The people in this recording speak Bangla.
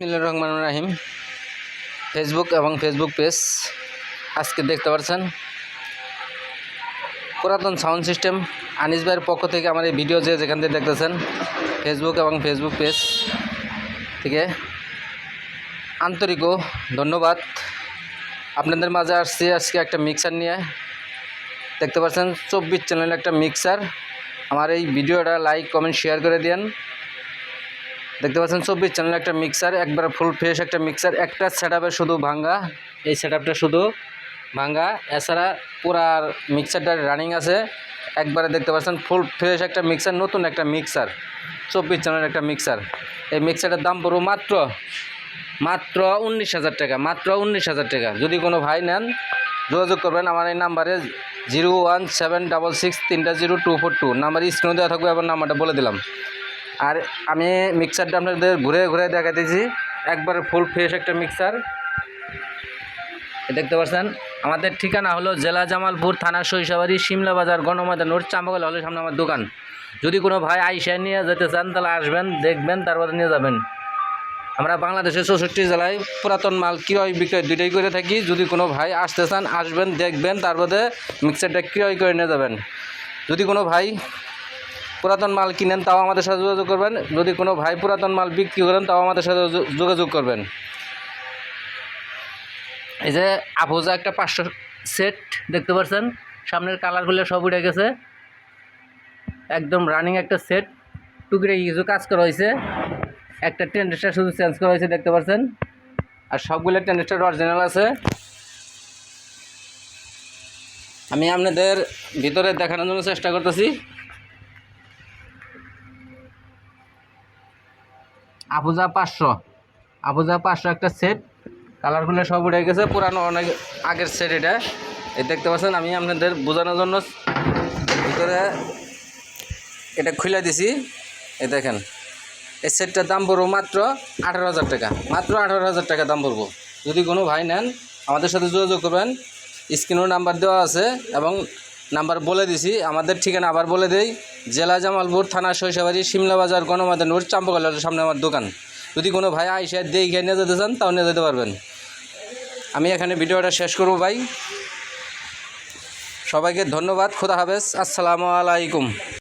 বিসমিল্লাহির রহমানির রাহিম। ফেসবুক এবং ফেসবুক পেজ আজকে দেখতে পাচ্ছেন। পুরাতন সাউন্ড সিস্টেম আনিস ভাইয়ের পক্ষ থেকে আমার এই ভিডিও যে যেখান থেকে দেখতেছেন ফেসবুক এবং ফেসবুক পেজ থেকে আন্তরিক ধন্যবাদ। আপনাদের মাঝে আসছি আজকে একটা মিক্সার নিয়ে। দেখতে পাচ্ছেন, চব্বিশ চ্যানেল একটা মিক্সার আমার এই ভিডিওটা লাইক কমেন্ট শেয়ার করে দিন দেখতে পাচ্ছেন চব্বিশ চ্যানেল একটা মিক্সার একবার ফুল ফ্রেশ একটা মিক্সার একটা সেট শুধু ভাঙ্গা। এই সেট শুধু ভাঙ্গা। এছাড়া পুরা মিক্সারটা রানিং আছে। একবারে দেখতে পাচ্ছেন ফুল ফ্রেশ একটা মিক্সার নতুন একটা মিক্সার চব্বিশ চ্যানেল একটা মিক্সার এই মিক্সারটার দাম পড়ব মাত্র মাত্র উনিশ হাজার টাকা, মাত্র উনিশ হাজার টাকা। যদি কোনো ভাই নেন, যোগাযোগ করবেন। আমার এই নাম্বারে zero one seven double six তিনটা zero two four two. Number স্ক্রিনে দেওয়া থাকবে, এবার নাম্বারটা বলে দিলাম। আর আমি মিক্সারটা আপনাদের ঘুরে ঘুরে দেখাতেছি। একবারে ফুল ফ্রেশ একটা মিক্সার দেখতে পাচ্ছেন, আমাদের ঠিকানা হলো জেলা জামালপুর থানা শৈশবাড়ি শিমলা বাজার গণমাদান রোড চাম্বাগল হলের সামনে আমার দোকান। যদি কোনো ভাই আইসা নিয়ে যেতে চান, তাহলে আসবেন, দেখবেন, তারপরে নিয়ে যাবেন। আমরা বাংলাদেশের চৌষট্টি জেলায় পুরাতন মাল ক্রয় বিক্রয় দুইটাই করে থাকি। যদি কোনো ভাই আসতে চান, আসবেন, দেখবেন, তারপরে মিক্সারটা ক্রয় করে নিয়ে যাবেন। যদি কোনো ভাই পুরাতন মাল কিনেন, তাও আমাদের সাথে যোগাযোগ করবেন। যদি কোনো ভাই পুরাতন মাল বিক্রি করেন, তাও আমাদের সাথে যোগাযোগ করবেন। এই যে আফোজা একটা পাঁচশো সেট দেখতে পাচ্ছেন। সামনের কালারগুলো সব উঠে গেছে। একদম রানিং একটা সেট। টুকরে কিছু কাজ করা হয়েছে। একটা টেন্ডেস্টার শুধু চেঞ্জ করা হয়েছে, দেখতে পাচ্ছেন। আর সবগুলো টেন্ডেস্টার অরিজিনাল আছে। আমি আপনাদের ভিতরে দেখানোর জন্য চেষ্টা করতেছি। আফুজা পাঁচশো। আফুজা পাঁচশো একটা সেট কালারগুলো সব উঠে গেছে, পুরানো অনেক আগের সেট এটা। এই দেখতে পাচ্ছেন, আমি আপনাদের বোঝানোর জন্য ভিতরে এটা খুলে দিছি। এই দেখেন, এই সেটটার দাম পড়ব মাত্র আঠারো হাজার টাকা। মাত্র আঠারো হাজার টাকা দাম পড়ব। যদি কোনো ভাই নেন, আমাদের সাথে যোগাযোগ করবেন। স্ক্রিনেও নাম্বার দেওয়া আছে এবং নাম্বার বলে দিছি, আমাদের ঠিকানা আবার বলে দেই, জেলা জামালপুর থানা শৈশবাড়ি শিমলা বাজার গণমাধ্যম রোড চাম্পকালের সামনে আমার দোকান। যদি কোনো ভাই আইসা দিয়ে নিয়ে যেতে চান, তাও নিয়ে যেতে পারবেন। আমি এখানে ভিডিওটা শেষ করব ভাই। সবাইকে ধন্যবাদ, খোদা হাফেজ, আসসালামু আলাইকুম।